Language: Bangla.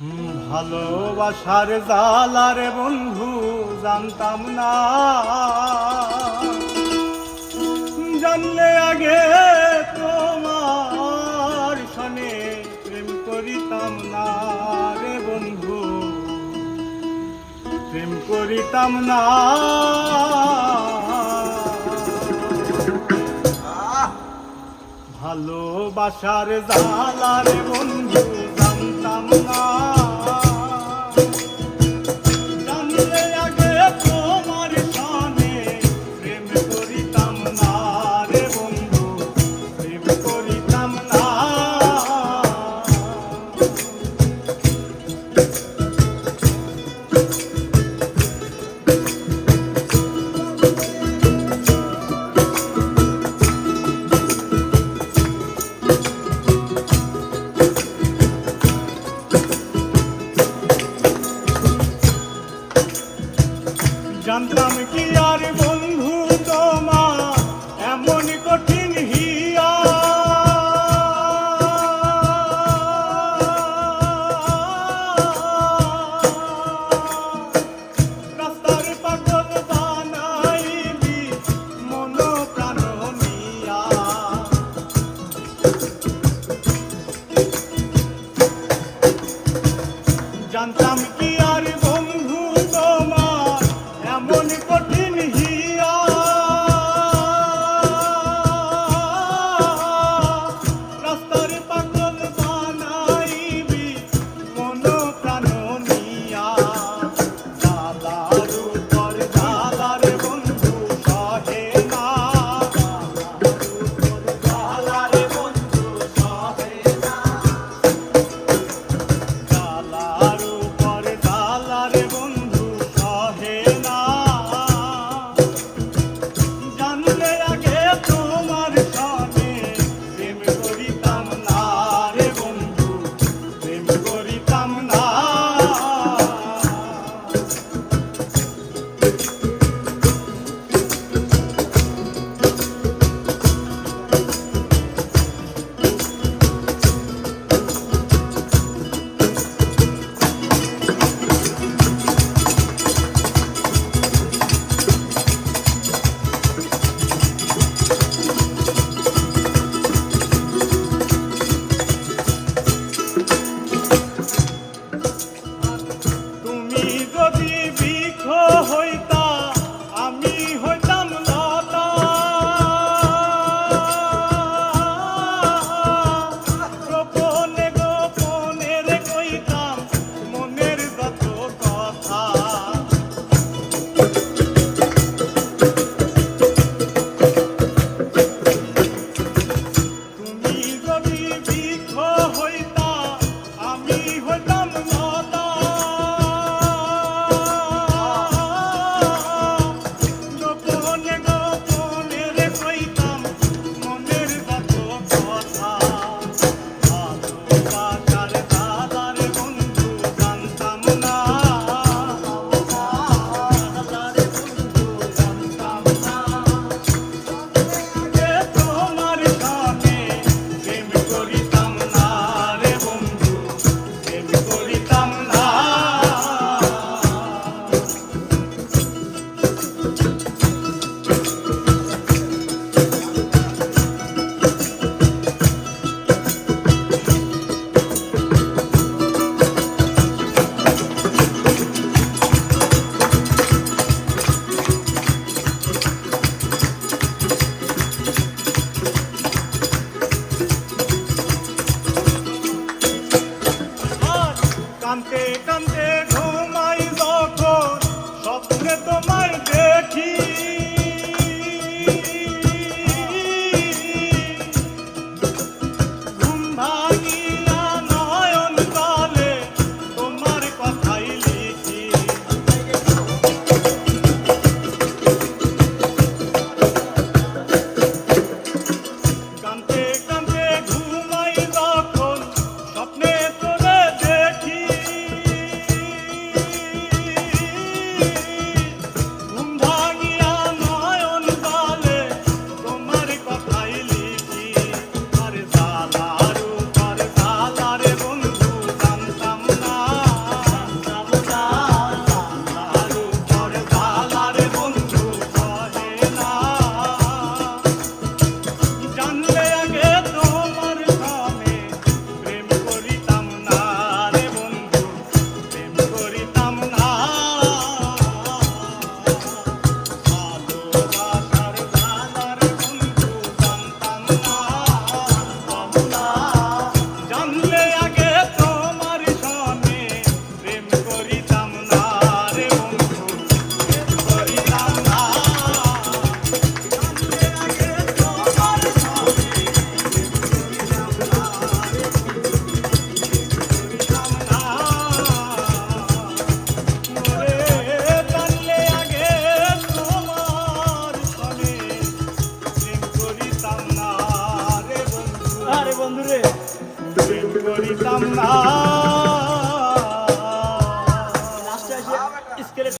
ভালোবাসার জালারে বন্ধু জানতাম না। জানলে আগে তোমার শনে প্রেম করিতাম না রে বন্ধু। প্রেম করিতাম না। ভালোবাসার জালারে বন্ধু জানতাম না। जानता कि यार cante, cante. রে। করিতাম না